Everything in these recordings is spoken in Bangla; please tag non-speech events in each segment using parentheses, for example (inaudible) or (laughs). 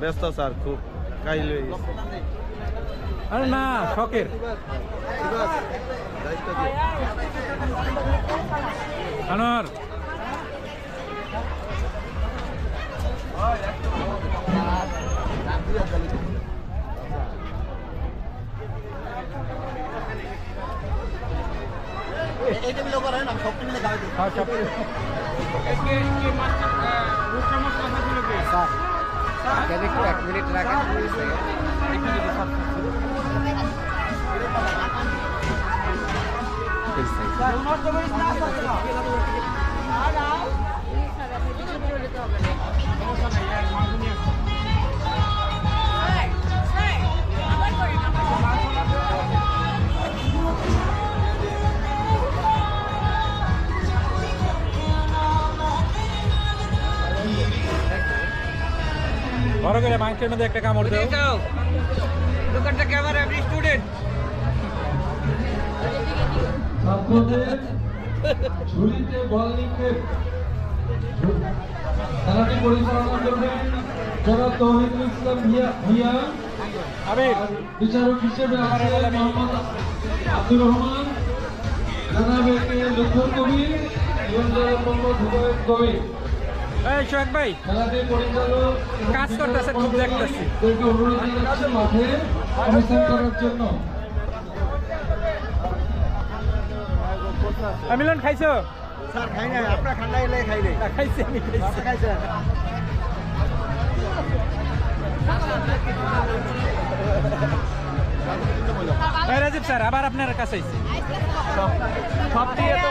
ব্যস্ত স্যার খুব কাইল হয়ে গেছে আরে না শখের দায়িত্ব দিয়ে আনোয়ার হ্যাঁ, সব- একটু এক মিনিট রাখেন বড় করে মাংসের মধ্যে একটা কামড় দাও। দোকানটা ক্যামেরা আপনি স্টুডেন্ট ছাত্রদের ঝুলিতে বল নিক্ষেপ খেলাটি পরিচালনা করবেন জনাব তৌহিদুল ইসলাম ভিয়া ভিয়া আবির। বিচারক হিসেবে আছেন মোহাম্মদ আব্দুর রহমান জনাব কে কবির এবং মোহাম্মদ হুমায়ুন কবির। এই সোহাগ ভাই কাজ করতেছে, খুব দেখতেছি। তাদেরকে মাঠে অবস্থান করার জন্য। মিলন খাইছো? স্যার খাই নাই আপনার ঠান্ডা গেলে খাই নাই। আমি খাইছি। রাজীব স্যার আবার আপনার কাছে সব দিয়ে তো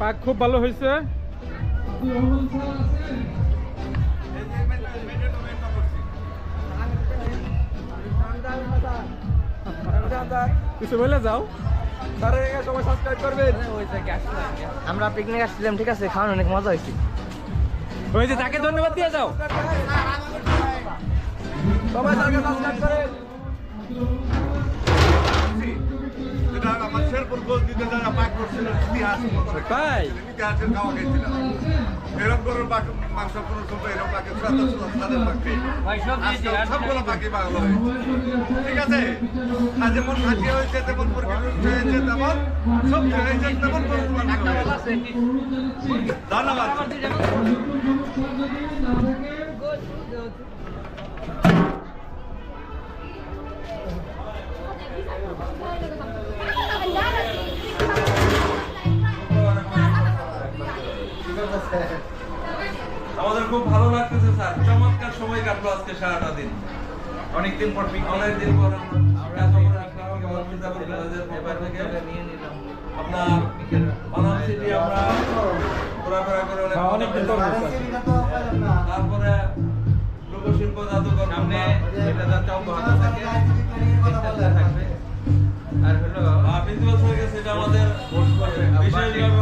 পাক খুব ভালো হয়েছে। কিছু বলে যাও সবাই সাবস্ক্রাইব করবেন। আমরা পিকনিক আসছিলাম ঠিক আছে? খাওয়ানো অনেক মজা হয়েছে। ওই যে তাকে ধন্যবাদ দিয়ে যাও। সবাই সাবস্ক্রাইব করেন আমার গোল দিতে যারা পাক করছিল ইতিহাস তাই? ইতিহাসের খাওয়া খেয়েছিলাম এরকম করে মাংস কোনো সময় এরকম পাখি সাদা পাখি সবগুলো পাখি পাগল ঠিক আছে? আর যেমন খাসি হয়েছে তেমন মুরগি হয়েছে তেমন সবজি হয়েছে তেমন। ধন্যবাদ। আমাদের খুব ভালো লাগতেছে স্যার। চমৎকার সময় কাটলো আজকে সারাটা দিন। অনেকদিন পর অনেকদিন পর আমরা আপনার বানাম সিটি আমরা ঘোরাফেরা করে হ্যাঁ, অনেকদিন তারপরে লোকশিল্প জাদুঘর সামনে এটা যাতে অব্যাহত থাকে থাকবে। আর হলো প্রিন্সিপাল আমাদের বিশেষভাবে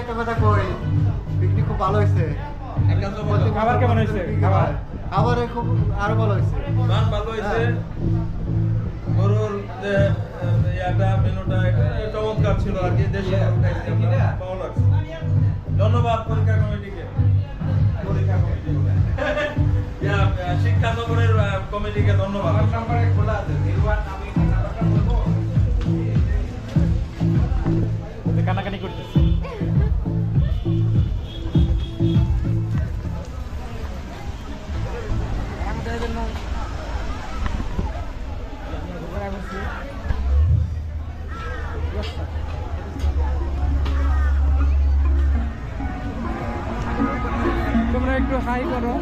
একটা কথা কই পিকনিক খুব ভালো হয়েছে খাবার কেমন হয়েছে খাবার? খাবারে? খুব আরও ভালো হয়েছে মান ভালো হয়েছে গরুর যে ইয়াটা মেনুটা চমৎকার ছিল আর কি। দেশি ভালো লাগছে। ধন্যবাদ পরীক্ষা কমিটিকে। পরীক্ষা কমিটি। (laughs) শিক্ষা সফরের কমিটিকে ধন্যবাদ। খোলা আছে তোমরা একটু হাই করো।